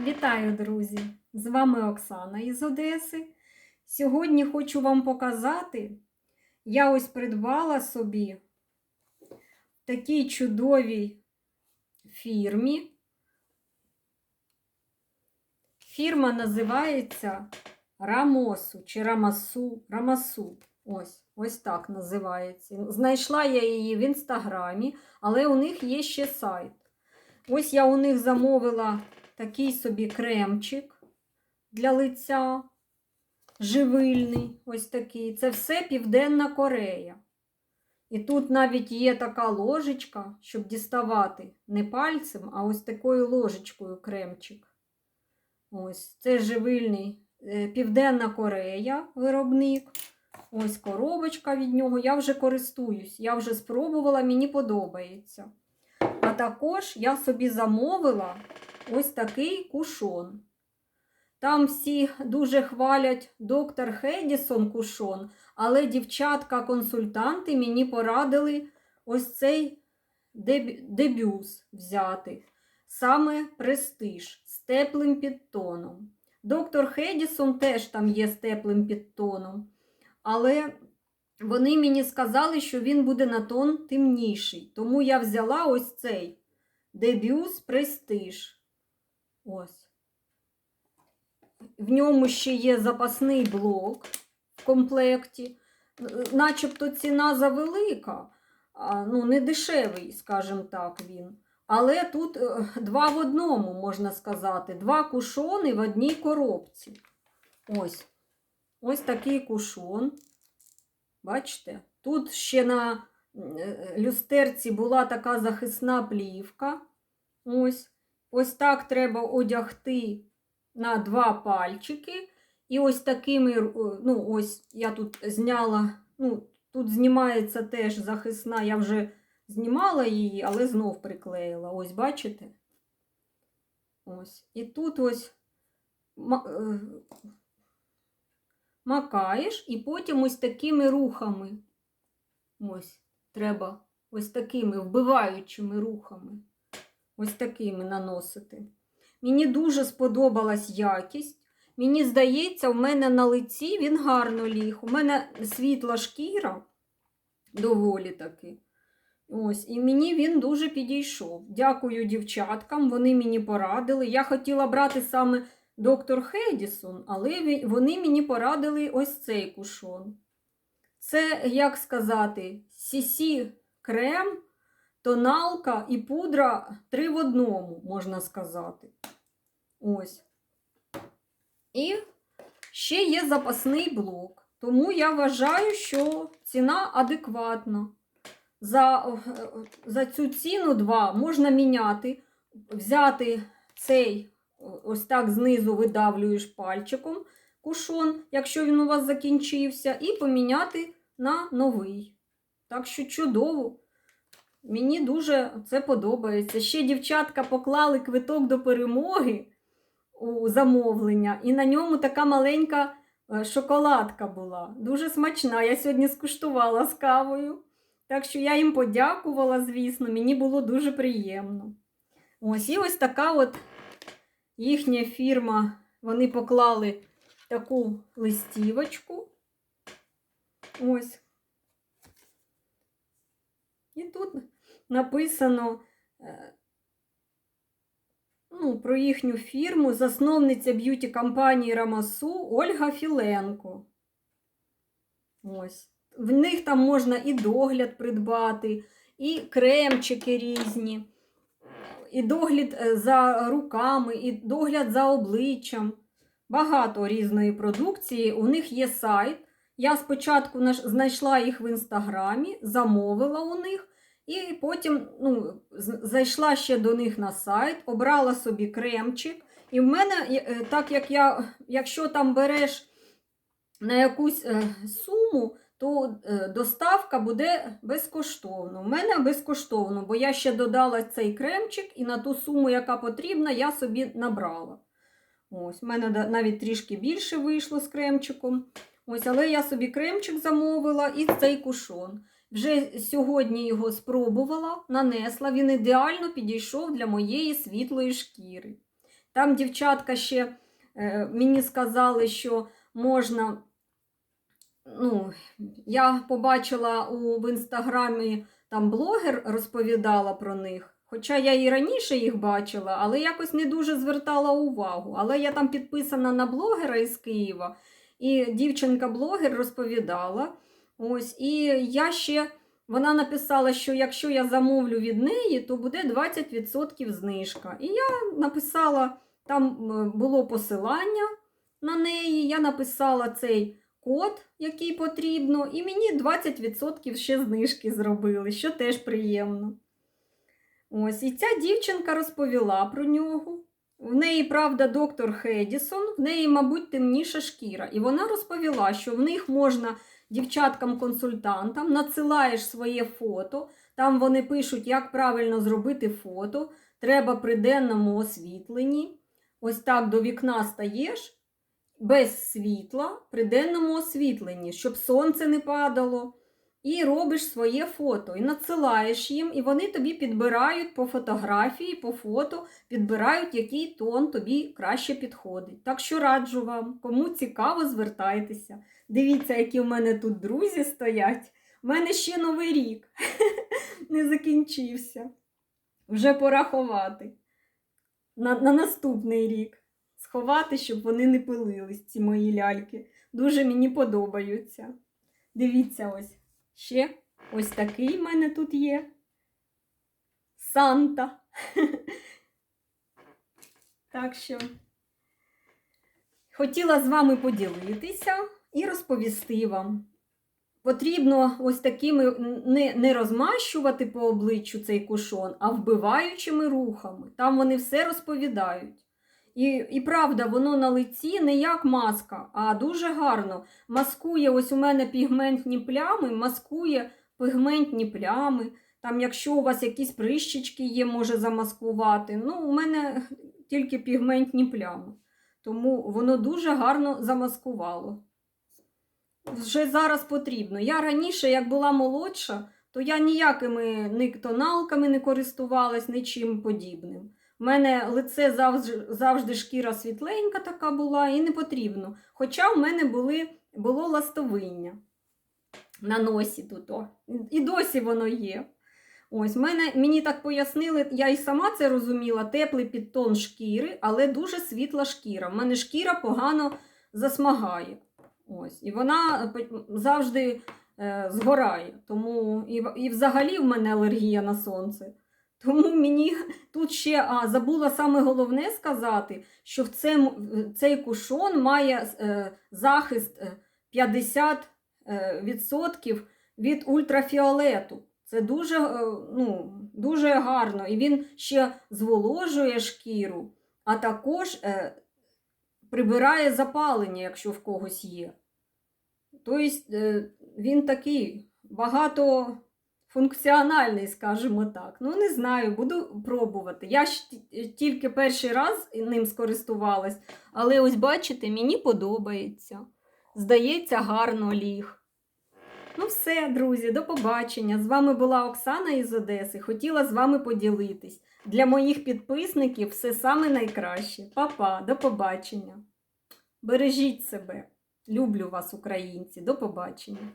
Вітаю, друзі! З вами Оксана із Одеси. Сьогодні хочу вам показати, я ось придбала собі в такій чудовій фірмі. Фірма називається Рамосу чи Рамасу. Рамасу. Ось, ось так називається. Знайшла я її в інстаграмі, але у них є ще сайт. Ось я у них замовила такий собі кремчик для лиця, живильний, ось такий. Це все Південна Корея. І тут навіть є така ложечка, щоб діставати не пальцем, а ось такою ложечкою кремчик. Ось, це живильний е, Південна Корея виробник. Ось коробочка від нього. Я вже користуюсь, я вже спробувала, мені подобається. А також я собі замовила ось такий кушон. Там всі дуже хвалять доктор Хедісон кушон, але дівчатка-консультанти мені порадили ось цей деб... дебюз взяти. Саме престиж з теплим підтоном. Доктор Хедісон теж там є з теплим підтоном, але вони мені сказали, що він буде на тон темніший. Тому я взяла ось цей дебюз престиж. Ось. В ньому ще є запасний блок в комплекті. Начебто ціна завелика, ну, не дешевий, скажімо так, він. Але тут е, два в одному, можна сказати. Два кушони в одній коробці. Ось. Ось такий кушон. Бачите? Тут ще на е, люстерці була така захисна плівка. Ось. Ось так треба одягти на два пальчики. І ось такими, е, ну, ось я тут зняла, ну, тут знімається теж захисна, я вже знімала її, але знов приклеїла. Ось, бачите? Ось. І тут ось е, макаєш, і потім ось такими рухами. Ось, треба ось такими вбиваючими рухами. Ось такими наносити. Мені дуже сподобалась якість. Мені здається, у мене на лиці він гарно ліг. У мене світла шкіра доволі таки. Ось, І мені він дуже підійшов. Дякую дівчаткам, вони мені порадили. Я хотіла брати саме доктор Хедісон, але вони мені порадили ось цей кушон. Це, як сказати, Сісі крем, тоналка і пудра три в одному, можна сказати. Ось. І ще є запасний блок. Тому я вважаю, що ціна адекватна. За за цю ціну 2 можна міняти, взяти цей, ось так знизу видавлюєш пальчиком кушон, якщо він у вас закінчився, і поміняти на новий. Так що чудово. Мені дуже це подобається. Ще дівчатка поклали квиток до перемоги у замовлення, і на ньому така маленька е, шоколадка була. Дуже смачна. Я сьогодні скуштувала з кавою. Так що я їм подякувала, звісно, мені було дуже приємно. Ось і ось така от їхня фірма. Вони поклали таку листівочку. Ось. І тут написано е, ну, про їхню фірму, засновниця б'юті компанії Рамасу Ольга Філенко. Ось. В них там можна і догляд придбати, і кремчики різні, і догляд е, за руками, і догляд за обличчям. Багато різної продукції. У них є сайт. Я спочатку знайшла їх в інстаграмі, замовила у них, і потім ну, зайшла ще до них на сайт, обрала собі кремчик. І в мене, е, так як я, якщо там береш на якусь е, суму, то е, доставка буде безкоштовно. У мене безкоштовно, бо я ще додала цей кремчик, і на ту суму, яка потрібна, я собі набрала. Ось, У мене навіть трішки більше вийшло з кремчиком. Ось, Але я собі кремчик замовила і цей кушон. Вже сьогодні його спробувала, нанесла, він ідеально підійшов для моєї світлої шкіри. Там дівчатка ще е, мені сказали, що можна. Ну, я побачила у, в інстаграмі, там блогер розповідала про них. Хоча я і раніше їх бачила, але якось не дуже звертала увагу. Але я там підписана на блогера із Києва, і дівчинка-блогер розповідала. Ось, і я ще вона написала, що якщо я замовлю від неї, то буде 20% знижка. І я написала, там було посилання на неї, я написала цей код, який потрібно, і мені 20% ще знижки зробили, що теж приємно. Ось, і ця дівчинка розповіла про нього. В неї, правда, доктор Хедісон, в неї, мабуть, темніша шкіра. І вона розповіла, що в них можна дівчаткам-консультантам надсилаєш своє фото, там вони пишуть, як правильно зробити фото. Треба при денному освітленні. Ось так до вікна стаєш без світла при денному освітленні, щоб сонце не падало. І робиш своє фото, і надсилаєш їм, і вони тобі підбирають по фотографії, по фото, підбирають, який тон тобі краще підходить. Так що раджу вам, кому цікаво, звертайтеся. Дивіться, які в мене тут друзі стоять. У мене ще новий рік не закінчився. Вже пора ховати. На, на наступний рік. Сховати, щоб вони не пилились, ці мої ляльки. Дуже мені подобаються. Дивіться ось. Ще ось такий в мене тут є. Санта. Так що хотіла з вами поділитися і розповісти вам. Потрібно ось такими не, не розмащувати по обличчю цей кушон, а вбиваючими рухами. Там вони все розповідають. І, і правда, воно на лиці не як маска, а дуже гарно. Маскує, ось у мене пігментні плями, маскує пігментні плями. Там, якщо у вас якісь прищички є, може замаскувати. Ну, у мене тільки пігментні плями. Тому воно дуже гарно замаскувало. Вже зараз потрібно. Я раніше, як була молодша, то я ніякими ні тоналками не користувалась, нічим подібним. У мене лице завжди, завжди шкіра світленька така була і не потрібно. Хоча в мене були, було ластовиння на носі тут. О. І досі воно є. Ось, мене, мені так пояснили, я і сама це розуміла, теплий підтон шкіри, але дуже світла шкіра. У мене шкіра погано засмагає. Ось, І вона завжди е, згорає. Тому і, і взагалі в мене алергія на сонце. Тому мені тут ще а, забула саме головне сказати, що в цем, цей кушон має е, захист е, 50% е, від ультрафіолету. Це дуже, е, ну, дуже гарно. І він ще зволожує шкіру, а також е, прибирає запалення, якщо в когось є. Тобто е, він такий багато функціональний, скажімо так. Ну, не знаю, буду пробувати. Я ж тільки перший раз ним скористувалась, але ось бачите, мені подобається. Здається, гарно ліг. Ну, все, друзі, до побачення. З вами була Оксана із Одеси. Хотіла з вами поділитись. Для моїх підписників все саме найкраще. Па-па, до побачення. Бережіть себе. Люблю вас, українці. До побачення.